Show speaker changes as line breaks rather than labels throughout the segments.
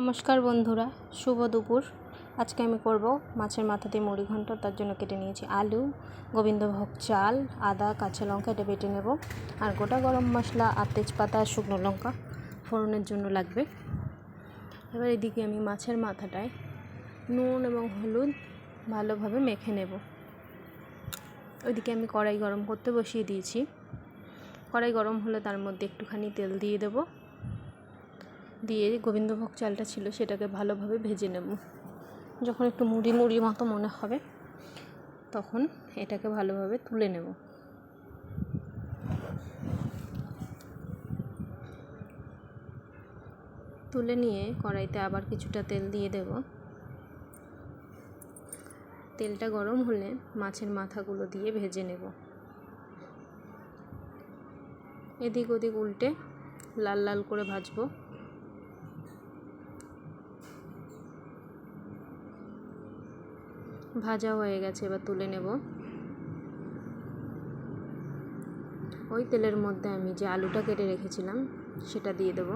নমস্কার বন্ধুরা, শুভ দুপুর। আজকে আমি করব মাছের মাথা দিয়ে মুড়ি ঘন্ট, তার জন্য কেটে নিয়েছি আলু, গোবিন্দভোগ চাল, আদা, কাঁচা লঙ্কা, এটা বেটে নেব। আর গোটা গরম মশলা আর তেজপাতা শুকনো লঙ্কা ফোড়নের জন্য লাগবে। এবার এদিকে আমি মাছের মাথাটায় নুন এবং হলুদ ভালোভাবে মেখে নেব। ওইদিকে আমি কড়াই গরম করতে বসিয়ে দিয়েছি। কড়াই গরম হলে তার মধ্যে একটুখানি তেল দিয়ে দেবো। দিয়ে গোবিন্দভোগ চালটা ছিল সেটাকে ভালোভাবে ভেজে নেব। যখন একটু মুড়ি মুড়ি মতো মনে হবে, তখন এটাকে ভালোভাবে তুলে নেব। তুলে নিয়ে কড়াইতে আবার কিছুটা তেল দিয়ে দেব। তেলটা গরম হলে মাছের মাথাগুলো দিয়ে ভেজে নেব। এদিক ওদিক উল্টে লাল লাল করে ভাজবো। ভাজা হয়ে গেছে, এবার তুলে নেব। ওই তেলের মধ্যে আমি যে আলুটা কেটে রেখেছিলাম, সেটা দিয়ে দেব।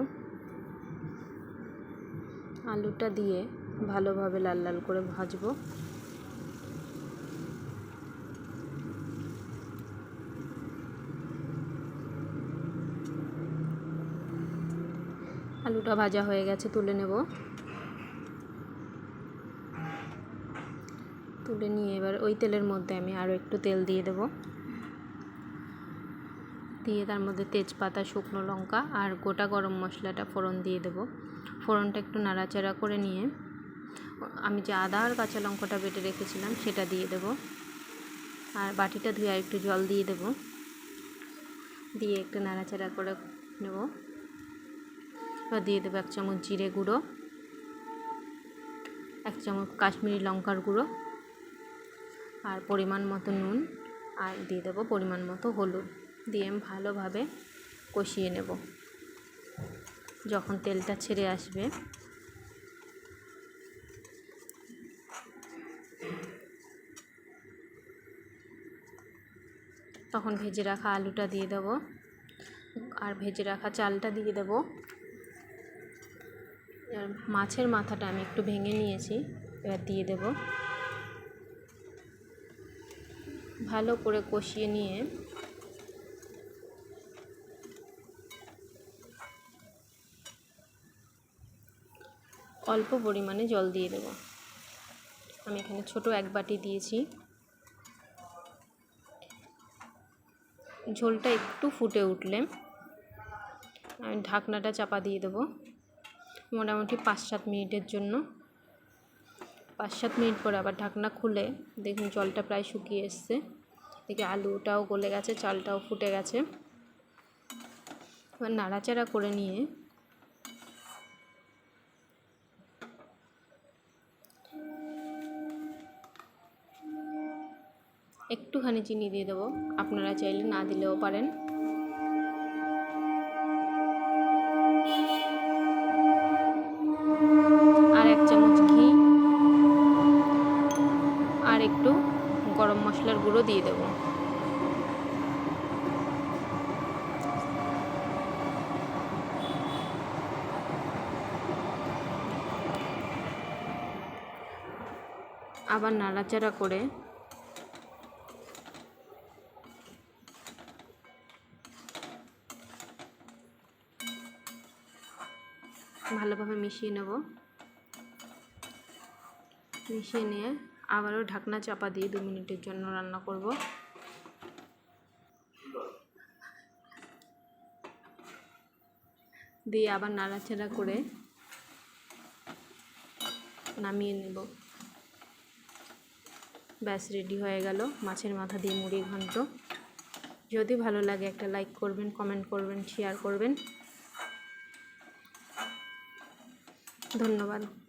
আলুটা দিয়ে ভালোভাবে লাল লাল করে ভাজবো। আলুটা ভাজা হয়ে গেছে, তুলে নেব। তুলে নিয়ে এবার ওই তেলের মধ্যে আমি আরও একটু তেল দিয়ে দেব। দিয়ে তার মধ্যে তেজপাতা, শুকনো লঙ্কা আর গোটা গরম মশলাটা ফোড়ন দিয়ে দেব। ফোড়নটা একটু নাড়াচাড়া করে নিয়ে আমি যে আদা আর কাঁচা লঙ্কাটা বেটে রেখেছিলাম সেটা দিয়ে দেব। আর বাটিটা ধুয়ে একটু জল দিয়ে দেব। দিয়ে একটু নাড়াচাড়া করে নেব। এবার দিয়ে দেবো এক চামচ জিরে গুঁড়ো, এক চামচ কাশ্মীরি লঙ্কার গুঁড়ো। আর পরিমাণ মতো নুন আর দিয়ে দেবো পরিমাণ মতো হলুদ। দিয়ে ভালোভাবে কষিয়ে নেব। যখন তেলটা ছেড়ে আসবে, তখন ভেজে রাখা আলুটা দিয়ে দেবো। আর ভেজে রাখা চালটা দিয়ে দেবো। মাছের মাথাটা আমি একটু ভেঙে নিয়েছি, এবার দিয়ে দেবো। ভালো করে কষিয়ে নিয়ে অল্প পরিমাণে জল দিয়ে দেব। আমি এখানে ছোট এক বাটি দিয়েছি। ঝোলটা একটু ফুটে উঠলে আমি ঢাকনাটা চাপা দিয়ে দেবো। মোটামুটি পাঁচ সাত মিনিটের জন্য। পাঁচ সাত মিনিট পরে আবার ঢাকনা খুলে দেখুন জলটা প্রায় শুকিয়ে এসছে। দেখি আলুটাও গলে গেছে, চালটাও ফুটে গেছে। এবার নাড়াচাড়া করে নিয়ে একটুখানি চিনি দিয়ে দেবো। আপনারা চাইলে না দিলেও পারেন। মশলার গুঁড়ো দিয়ে দেব। আবার নাড়াচাড়া করে ভালোভাবে মিশিয়ে নেব। মিশিয়ে নিয়ে আবারও ঢাকনা চাপা দিয়ে দু মিনিটের জন্য রান্না করব। দিয়ে আবার নাড়াচাড়া করে নামিয়ে নেব। ব্যাস, রেডি হয়ে গেল। মাছের মাথা দিয়ে মুড়ি ঘন্ট। যদি ভালো লাগে একটা লাইক করবেন, কমেন্ট করবেন, শেয়ার করবেন। ধন্যবাদ।